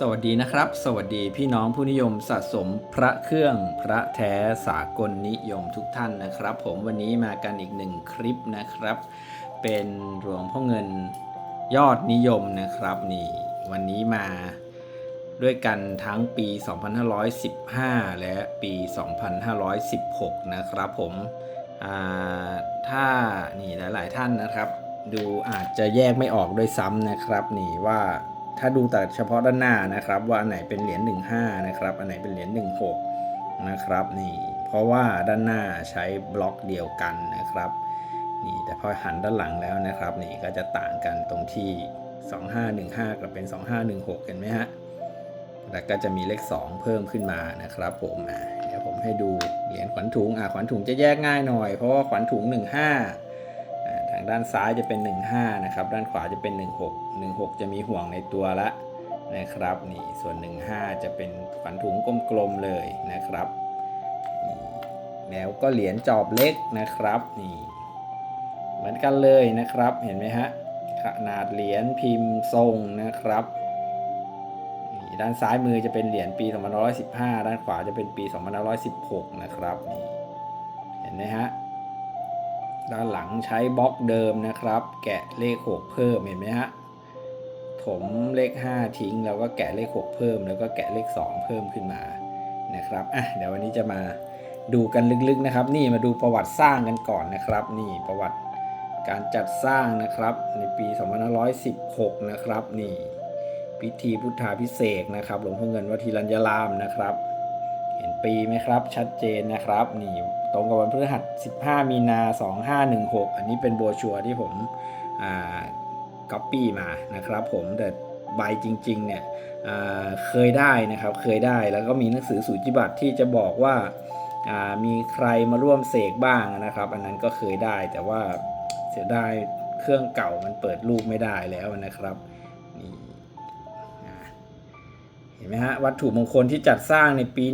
สวัสดีนะครับ สวัสดีพี่น้องผู้นิยมสะสมพระเครื่องพระแท้สากลนิยมทุกท่านนะครับ ผมวันนี้มากันอีกหนึ่งคลิปนะครับ เป็นหลวงพ่อเงินยอดนิยมนะครับนี่วันนี้มาด้วยกันทั้งปี 2515 และปี 2516 นะครับผมถ้านี่หลาย ๆ ท่านนะครับ ดูอาจจะแยกไม่ออกด้วยซ้ำนะครับนี่ว่า ถ้าดูแต่เฉพาะด้านหน้านะครับ ว่าอันไหนเป็นเหรียญ15นะครับ อันไหนเป็นเหรียญ16นะครับนี่เพราะว่าด้านหน้าใช้บล็อกเดียวกันนะครับนี่แต่พอหันด้านหลังแล้วนะครับนี่ก็จะต่างกันตรงที่ 2515 กับเป็น 2516 เห็นไหมฮะแล้วก็จะมีเลข 2 เพิ่มขึ้นมานะครับ ผมเดี๋ยวผมให้ดูเหรียญขวัญถุงอะขวัญถุงจะแยกง่ายหน่อยเพราะว่าขวัญถุง 15 อ่างด้านซ้ายจะเป็น 15 นะครับ ด้านขวาจะเป็น 16 16 จะมีห่วงในตัวละนะครับนี่ส่วน 15 จะเป็นขวัญถุงกลมๆเลยนะครับแล้วก็เหรียญจอบเล็กนะครับนี่เหมือนกันเลยนะครับเห็นไหมฮะขนาดเหรียญพิมพ์ทรงนะครับนี่ด้านซ้ายมือจะเป็นเหรียญปี2515 ด้านขวาจะเป็นปี2516 นะครับนี่เห็นไหมฮะ ด้านหลังใช้บล็อกเดิมนะครับ แกะเลข 6 เพิ่มเห็นไหมฮะถมเลข 5 ทิ้งแล้วก็แกะเลข 6 เพิ่ม แล้วก็แกะเลข 2 เพิ่มขึ้นมานะครับอะเดี๋ยววันนี้จะมาดูกันลึกๆนะครับ นี่มาดูประวัติสร้างกันก่อนนะครับ นี่ประวัติการจัดสร้างนะครับ ในปี 2516 นะครับ นี่ พิธีพุทธาพิเศษนะครับ หลวงพ่อเงินวัดทีรัญญารามนะครับ เห็นปีไหมครับ ชัดเจนนะครับนี่ตรงกับวันพฤหัส 15 มีนา 2516 อันนี้เป็นโบชัวร์ที่ผมก๊อปปี้มานะครับผมแต่ใบจริงๆเนี่ยเคยได้นะครับเคยได้แล้วก็มีหนังสือสูจิบัตรที่จะบอกว่ามีใครมาร่วมเสกบ้างนะครับ อันนั้นก็เคยได้แต่ว่าเสียดายเครื่องเก่ามันเปิดรูปไม่ได้แล้วนะครับ เห็นไหมฮะวัตถุมงคลที่จัดสร้างในปี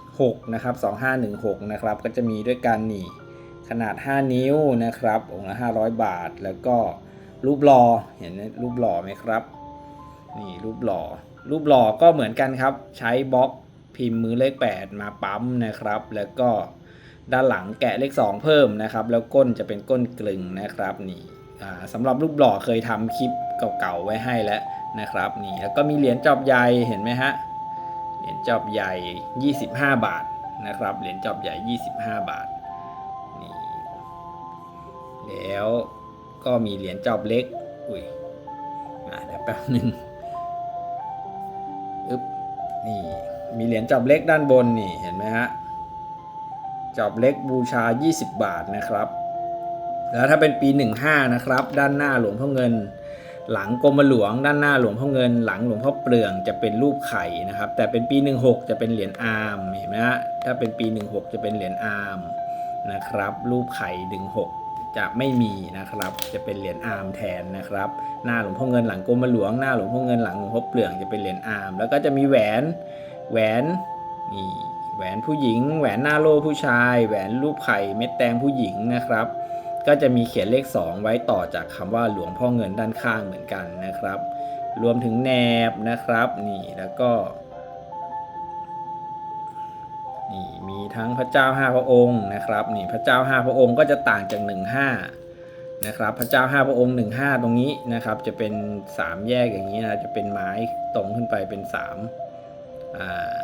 16 นะครับ 2516 นะครับ ก็จะมีด้วยกันนี่ขนาด 5 นิ้วนะครับองค์ละ 500 บาท แล้วก็รูปหล่อเห็นรูปหล่อไหมครับ นี่รูปหล่อรูปหล่อก็เหมือนกันครับ ใช้บล็อกพิมพ์มือเลข 8 มาปั๊มนะครับ แล้วก็ด้านหลังแกะเลข 2 เพิ่มนะครับ แล้วก้นจะเป็นก้นกลึงนะครับนี่ สำหรับรูปหล่อเคยทำคลิปเก่าๆไว้ให้แล้วนะครับนี่แล้วก็มีเหรียญจอบใหญ่เห็นไหมฮะเหรียญจอบใหญ่ 25 บาทนะครับเหรียญจอบใหญ่ 25 บาทนี่แล้วก็มีเหรียญจอบเล็กอุ้ยอะเดี๋ยวแป๊บนึงอึ๊บนี่มีเหรียญจอบเล็กด้านบนนี่เห็นไหมฮะจอบเล็กบูชา 20 บาทนะครับ แล้วถ้าเป็นปี 15 นะครับ ด้านหน้าหลวงพ่อเงิน หลังกรมหลวง ด้านหน้าหลวงพ่อเงิน หลังหลวงพ่อเปลืองจะเป็นรูปไข่นะครับ แต่เป็นปี 16 จะเป็นเหรียญอาร์มเห็นไหมฮะถ้าเป็นปี 16 จะเป็นเหรียญอาร์มนะครับ รูปไข่16 จะไม่มีนะครับ จะเป็นเหรียญอาร์มแทนนะครับ หน้าหลวงพ่อเงินหลังกรมหลวง หน้าหลวงพ่อเงินหลังหลวงพ่อเปลืองจะเป็นเหรียญอาร์มแล้วก็จะมีแหวนแหวนนี่แหวนผู้หญิง แหวนหน้าโลผู้ชาย แหวนรูปไข่เม็ดแตงผู้หญิงนะครับ ก็จะมีเขียนเลข 2 ไว้ต่อจากคำว่าหลวงพ่อเงินด้านข้างเหมือนกันนะครับ รวมถึงแนบนะครับนี่แล้วก็นี่มีทั้งพระเจ้าห้าพระองค์นะครับนี่พระเจ้าห้าพระองค์ก็จะต่างจาก15นะครับพระเจ้าห้าพระองค์15ตรงนี้นะครับ จะเป็น3แยกอย่างนี้นะจะเป็นไม้ตรงขึ้นไปเป็น3อ่า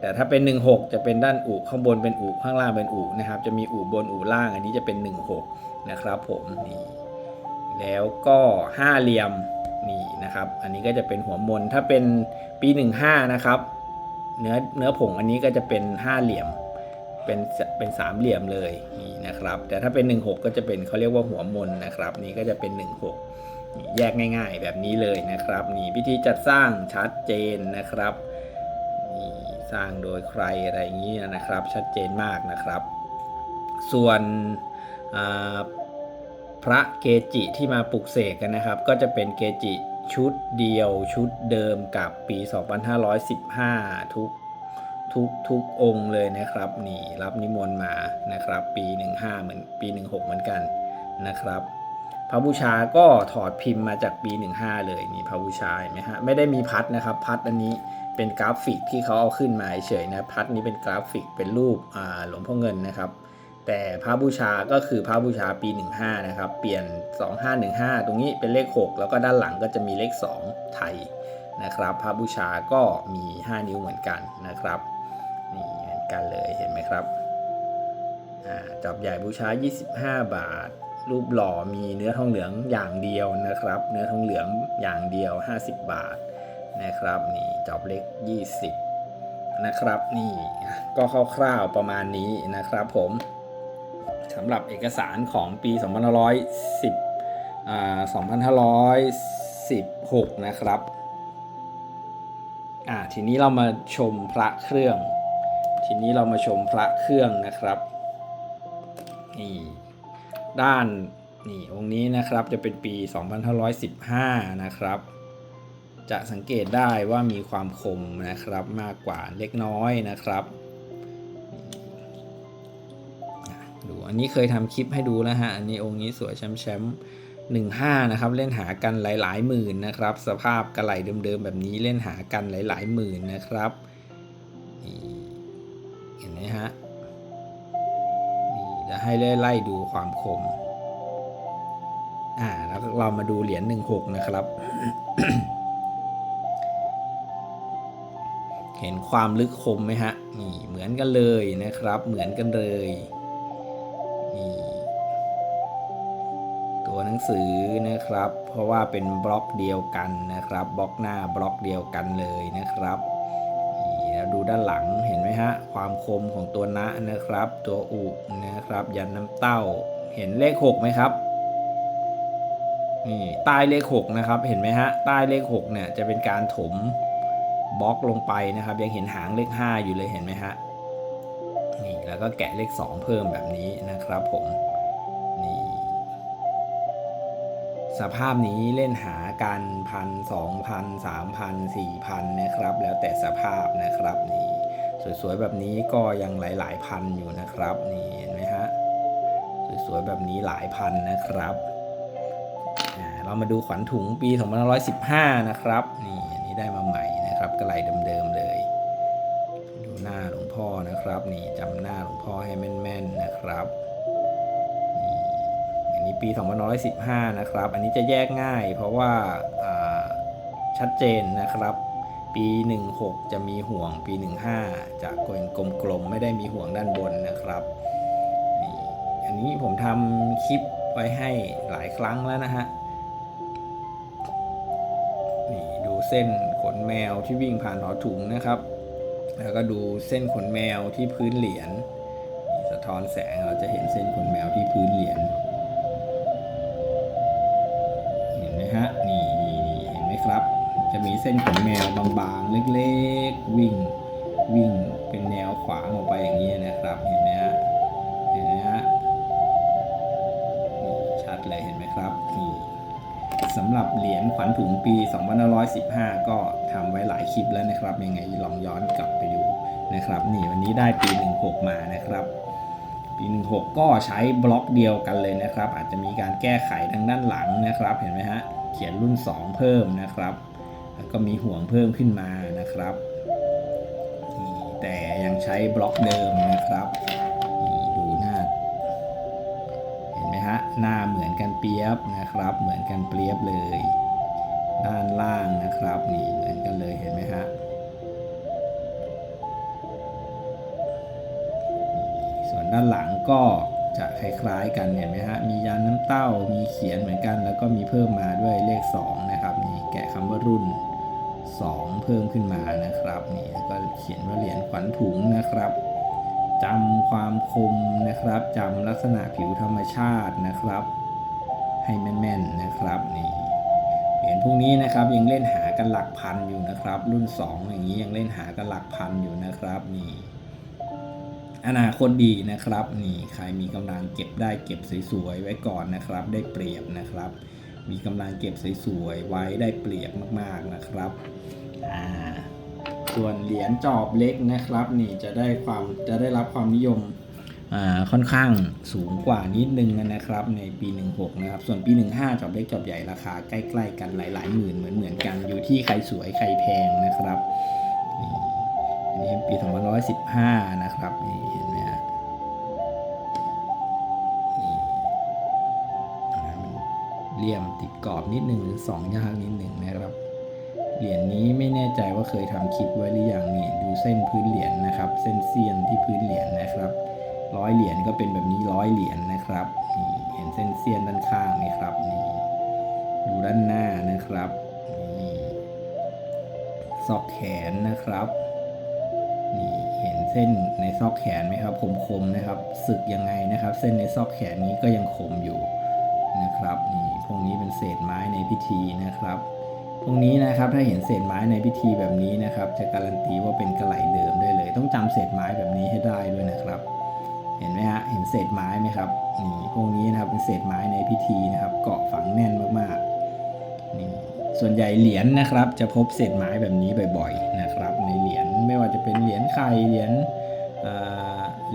แต่ถ้าเป็น 16 จะเป็นด้านอุข้างบนเป็นอุข้างล่างเป็นอุนะครับ จะมีอุบนอุล่าง อันนี้จะเป็น 16 นะครับผมนี่แล้วก็ห้าเหลี่ยมนี่นะครับ อันนี้ก็จะเป็นหัวมนถ้าเป็นปี 15 นะครับ เนื้อเนื้อผงอันนี้ก็จะเป็นห้าเหลี่ยมเป็นเป็นสามเหลี่ยมเลยนี่นะครับ แต่ถ้าเป็น 16 ก็จะเป็นเขาเรียกว่าหัวมนนะครับ นี่ก็จะเป็น 16นี่แยกง่าย ๆ แบบนี้เลยนะครับ นี่พิธีจัดสร้างชัดเจนนะครับ สร้างโดยใครอะไรอย่างนี้นะครับ ชัดเจนมากนะครับ ส่วนพระเกจิที่มาปลุกเสกกันนะครับ ก็จะเป็นเกจิชุดเดียวชุดเดิมกับปี 2515 ทุกทุกทุกองค์เลยนะครับนี่รับนิมนต์มานะครับ ปี 15 เหมือนปี 16 เหมือนกันนะครับ พระบูชาก็ถอดพิมพ์มาจากปี 15 เลยนี่พระบูชาเห็นไหมฮะไม่ได้มีพัดนะครับ พัดอันนี้ เป็นกราฟิกที่เขาเอาขึ้นมาเฉยนะพัดนี้เป็นกราฟิกเป็นรูปหลวงพ่อเงินนะครับ แต่พระบูชาก็คือพระบูชาปี 15 นะครับ เปลี่ยน 2515 ตรงนี้เป็นเลข 6 แล้วก็ด้านหลังก็จะมีเลข 2 ไทยนะครับ พระบูชาก็มี 5 นิ้วเหมือนกันนะครับนี่เหมือนกันเลยเห็นไหมครับจอบใหญ่บูชา 25 บาท รูปหล่อมีเนื้อทองเหลืองอย่างเดียวนะครับ เนื้อทองเหลืองอย่างเดียว 50 บาท นะครับนี่จอบเล็ก 20 นะครับนี่ก็คร่าวๆประมาณนี้นะครับผมสำหรับเอกสารของปี 2510อ่า2516 นะครับอ่าทีนี้เรามาชมพระเครื่อง ทีนี้เรามาชมพระเครื่องนะครับนี่ด้านนี่องค์นี้นะครับจะเป็นปี 2515 นะครับ จะสังเกตได้ว่ามีความคมนะครับมากกว่าเล็กน้อยนะครับดูอันนี้เคยทำคลิปให้ดูแล้วฮะอันนี้องค์นี้สวยแชมป์แชมป์หนึ่งห้านะครับเล่นหากันหลาย ๆ หมื่นนะครับ สภาพกระไหลเดิมๆแบบนี้เล่นหากันหลาย ๆ หมื่นนะครับเห็นไหมฮะนี่จะให้ไล่ดูความคมอ่าแล้วเรามาดูเหรียญ16นะครับ เห็นความลึกคมไหมฮะนี่เหมือนกันเลยนะครับ เหมือนกันเลยนี่ตัวหนังสือนะครับ เพราะว่าเป็นบล็อกเดียวกันนะครับ บล็อกหน้าบล็อกเดียวกันเลยนะครับนี่แล้วดูด้านหลังเห็นไหมฮะความคมของตัวนะนะครับ ตัวอุนะครับ ยันน้ำเต้า เห็นเลขหกไหมครับนี่ใต้เลข6นะครับ เห็นไหมฮะใต้เลข6เนี่ยจะเป็นการถม บล็อกลงไปนะครับ ยังเห็นหางเลข 5 อยู่เลยเห็นไหมฮะนี่แล้วก็แกะเลข 2 เพิ่มแบบนี้นะครับผมนี่สภาพนี้เล่นหากันพันสองพันสามพันสี่พันนะครับ แล้วแต่สภาพนะครับนี่สวยๆแบบนี้ก็ยังหลายๆพันอยู่นะครับนี่เห็นไหมฮะสวยๆแบบนี้หลายพันนะครับอ่าเรามาดูขวัญถุงปี 2515 นะครับ นี่อันนี้ได้มาใหม่ นะครับกระไหลเดิมๆเลย ดูหน้าหลวงพ่อนะครับนี่จำหน้าหลวงพ่อให้แม่นๆนะครับนี่อันนี้ปี2515นะครับ อันนี้จะแยกง่ายเพราะว่าาชัดเจนนะครับ ปี 16 จะมีห่วงปี 15 จะกลมๆไม่ได้มีห่วงด้านบนนะครับนี่อันนี้ผมทำคลิปไว้ให้หลายครั้งแล้วนะฮะ เส้นขนแมวที่วิ่งผ่านหอถุงนะครับ แล้วก็ดูเส้นขนแมวที่พื้นเหรียญสะท้อนแสงเราจะเห็นเส้นขนแมวที่พื้นเหรียญเห็นไหมฮะนี่นี่เห็นไหมครับ จะมีเส้นขนแมวบางๆ เล็กๆ วิ่งวิ่งเป็นแนวขวางออกไปอย่างนี้นะครับเห็นไหมฮะเห็นไหมฮะชัดเลยเห็นไหมครับนี่ สำหรับเหรียญขวัญถุงปี 2515 ก็ทำไว้หลายคลิปแล้วนะครับ ยังไงลองย้อนกลับไปดูนะครับ นี่วันนี้ได้ปี 16 มานะครับ ปี 16 ก็ใช้บล็อกเดียวกันเลยนะครับ อาจจะมีการแก้ไขทางด้านหลังนะครับ เห็นไหมฮะ เขียนรุ่น 2 เพิ่มนะครับ แล้วก็มีห่วงเพิ่มขึ้นมานะครับ แต่ยังใช้บล็อกเดิมนะครับ ไหมฮะหน้าเหมือนกันเปียบนะครับ เหมือนกันเปียบเลย ด้านล่างนะครับนี่เหมือนกันเลยเห็นไหมฮะส่วนด้านหลังก็จะคล้ายๆกันเห็นไหมฮะมียันน้ำเต้ามีเขียนเหมือนกัน แล้วก็มีเพิ่มมาด้วยเลข 2 นะครับนี่แกะคำว่ารุ่น 2 เพิ่มขึ้นมานะครับนี่แล้วก็เขียนว่าเหรียญขวัญถุงนะครับ จำความคมนะครับจำลักษณะผิวธรรมชาตินะครับ ให้แม่นๆนะครับนี่เหรียญพวกนี้นะครับยังเล่นหากันหลักพันอยู่นะครับ รุ่น 2 อย่างนี้ยังเล่นหากันหลักพันอยู่นะครับนี่อนาคตดีนะครับนี่ใครมีกำลังเก็บได้เก็บสวยๆไว้ก่อนนะครับ ได้เปรียบนะครับ มีกำลังเก็บสวยๆไว้ได้เปรียบมากๆนะครับอ่า ส่วนเหรียญจอบเล็กนะครับ นี่จะได้ความจะได้รับความนิยมอ่าค่อนข้างสูงกว่านิดนึงนะครับ ในปี 16 นะครับ ส่วนปี 15 จอบเล็กจอบใหญ่ราคาใกล้ ๆ กันหลาย ๆ หมื่นเหมือนเหมือนกันอยู่ที่ใครสวยใครแพงนะครับนี่อันนี้ปี 2515 นะครับนี่เห็นไหมฮะเลี่ยมติดกรอบนิดนึงหรือสองยากนิดนึงนะครับ เหรียญนี้ไม่แน่ใจว่าเคยทำคลิปไว้หรือยังนี่ดูเส้นพื้นเหรียญนะครับ เส้นเสี้ยนที่พื้นเหรียญนะครับร้อยเหรียญก็เป็นแบบนี้ร้อยเหรียญนะครับนี่เห็นเส้นเสี้ยนด้านข้างไหมครับนี่ดูด้านหน้านะครับนี่ซอกแขนนะครับนี่เห็นเส้นในซอกแขนไหมครับคมๆนะครับสึกยังไงนะครับ เส้นในซอกแขนนี้ก็ยังคมอยู่นะครับนี่พวกนี้เป็นเศษไม้ในพิธีนะครับ พวกนี้นะครับถ้าเห็นเศษไม้ในพิธีแบบนี้นะครับ จะการันตีว่าเป็นกระไหลเดิมได้เลย ต้องจำเศษไม้แบบนี้ให้ได้ด้วยนะครับ เห็นไหมฮะเห็นเศษไม้ไหมครับนี่พวกนี้นะครับเป็นเศษไม้ในพิธีนะครับ เกาะฝังแน่นมากๆนี่ส่วนใหญ่เหรียญนะครับ จะพบเศษไม้แบบนี้บ่อยๆนะครับ ในเหรียญไม่ว่าจะเป็นเหรียญไข่เหรียญ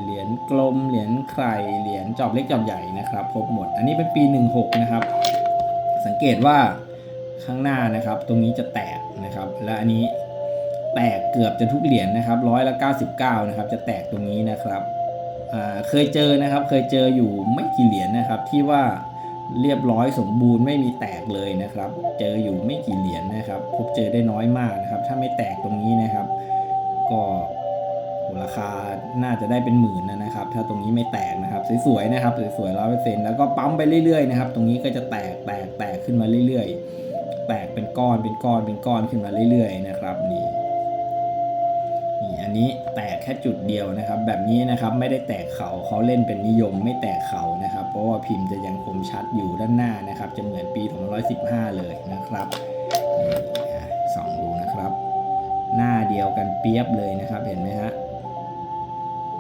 เหรียญกลมเหรียญไข่เหรียญจอบเล็กจอบใหญ่นะครับ พบหมด อันนี้เป็นปี 16 นะครับ สังเกตว่า ข้างหน้านะครับ ตรงนี้จะแตกนะครับ และอันนี้แตกเกือบจะทุกเหรียญนะครับร้อยละ99นะครับ จะแตกตรงนี้นะครับเคยเจอนะครับ เคยเจออยู่ไม่กี่เหรียญนะครับ ที่ว่าเรียบร้อยสมบูรณ์ไม่มีแตกเลยนะครับ เจออยู่ไม่กี่เหรียญนะครับ พบเจอได้น้อยมากนะครับ ถ้าไม่แตกตรงนี้นะครับ ก็ราคาน่าจะได้เป็นหมื่นนะนะครับ ถ้าตรงนี้ไม่แตกนะครับ สวยๆนะครับสวยๆร้อยเปอร์เซ็นต์แล้วก็ปั๊มไปเรื่อยๆนะครับ ตรงนี้ก็จะแตกแตกแตกขึ้นมาเรื่อยๆ แตกเป็นก้อนเป็นก้อนเป็นก้อนขึ้นมาเรื่อยๆนะครับนี่นี่อันนี้แตกแค่จุดเดียวนะครับ แบบนี้นะครับไม่ได้แตกเขาเขาเล่นเป็นนิยมไม่แตกเขานะครับ เพราะว่าพิมพ์จะยังคมชัดอยู่ด้านหน้านะครับ จะเหมือนปี2515 เลยนะครับนี่สองดูนะครับ หน้าเดียวกันเปียบเลยนะครับเห็นไหมฮะ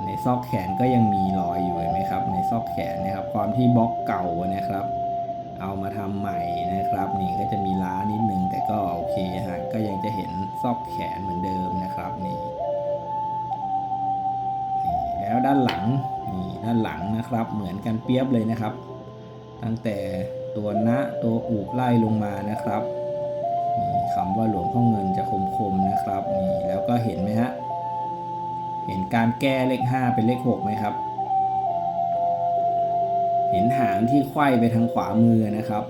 ในซอกแขนก็ยังมีรอยอยู่เห็นไหมครับ ในซอกแขนนะครับ ความที่บล็อกเก่านะครับ เอามาทำใหม่นะครับ นี่ก็จะมีล้านิดนึงแต่ก็โอเคฮะก็ยังจะเห็นซอกแขนเหมือนเดิมนะครับนี่นี่แล้วด้านหลังนี่ด้านหลังนะครับ เหมือนกันเปียบเลยนะครับ ตั้งแต่ตัวณตัวอุไล่ลงมานะครับนี่คำว่าหลวงพ่อเงินจะคมๆนะครับนี่แล้วก็เห็นไหมฮะเห็นการแก้เลข 5 เป็นเลข 6 ไหมครับ เห็นหางที่ไขว้ไปทางขวามือนะครับ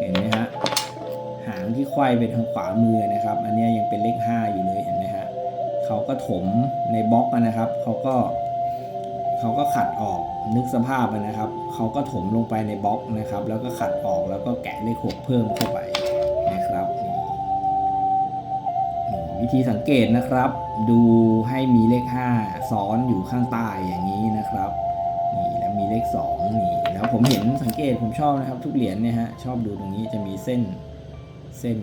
เห็นไหมฮะหางที่ไขว้ไปทางขวามือนะครับ อันนี้ยังเป็นเลข 5 อยู่เลยเห็นไหมฮะเขาก็ถมในบล็อกนะครับเขาก็เขาก็ขัดออกนึกสภาพนะครับเขาก็ถมลงไปในบล็อกนะครับ แล้วก็ขัดออกแล้วก็แกะเลข6เพิ่มเข้าไปนะครับวิธีสังเกตนะครับ ดูให้มีเลข 5 ซ้อนอยู่ข้างใต้อย่างนี้นะครับ นี่แล้วมีเลข 2 นี่ แล้วผมเห็นสังเกตผมชอบนะครับ ทุกเหรียญเนี่ยฮะชอบดูตรงนี้จะมีเส้นเส้น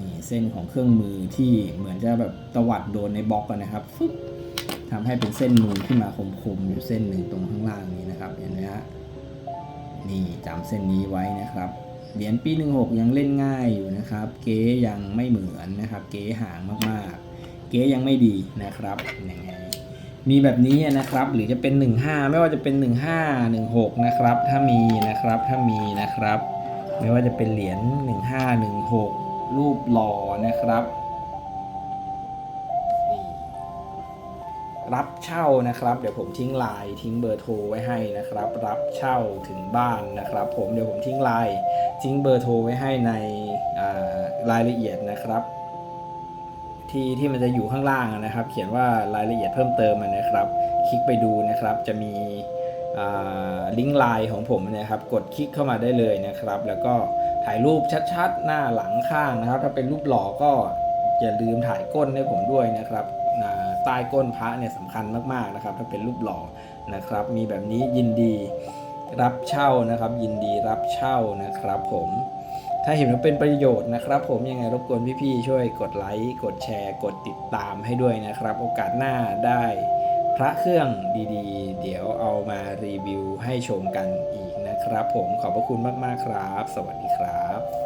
นี่เส้นของเครื่องมือที่เหมือนจะแบบตวัดโดนในบล็อกกันนะครับฟึ๊บทำให้เป็นเส้นนูนขึ้นมาคมๆอยู่เส้นหนึ่งตรงข้างล่างนี้นะครับเห็นไหมฮะนี่จำเส้นนี้ไว้นะครับเหรียญปี 16 ยังเล่นง่ายอยู่นะครับ เก๊ยังไม่เหมือนนะครับ เก๊ห่างมากๆ เก๊ยังไม่ดีนะครับยังไง มีแบบนี้นะครับ หรือจะเป็น 15 ไม่ว่าจะเป็น 15 16 นะครับ ถ้ามีนะครับ ถ้ามีนะครับ ไม่ว่าจะเป็นเหรียญ15 16 รูปหล่อนะครับ รับเช่านะครับ เดี๋ยวผมทิ้งไลน์ทิ้งเบอร์โทรไว้ให้นะครับ รับเช่าถึงบ้านนะครับ ผมเดี๋ยวผมทิ้งไลน์ทิ้งเบอร์โทรไว้ให้ในรายละเอียดนะครับ ที่ที่มันจะอยู่ข้างล่างนะครับ เขียนว่ารายละเอียดเพิ่มเติมนะครับ คลิกไปดูนะครับ จะมีลิงก์ไลน์ของผมนะครับ กดคลิกเข้ามาได้เลยนะครับ แล้วก็ถ่ายรูปชัดๆ หน้าหลังข้างนะครับ ถ้าเป็นรูปหล่อก็อย่าลืมถ่ายก้นให้ผมด้วยนะครับใต้ก้นพระเนี่ยสำคัญมากๆนะครับ ถ้าเป็นรูปหล่อนะครับ มีแบบนี้ยินดีรับเช่านะครับ ยินดีรับเช่านะครับผม ถ้าเห็นว่าเป็นประโยชน์นะครับ ผมยังไงรบกวนพี่ๆช่วยกดไลค์กดแชร์ กดติดตามให้ด้วยนะครับ โอกาสหน้าได้พระเครื่องดีๆ เดี๋ยวเอามารีวิวให้ชมกันอีกนะครับ ผมขอบพระคุณมากๆครับ สวัสดีครับ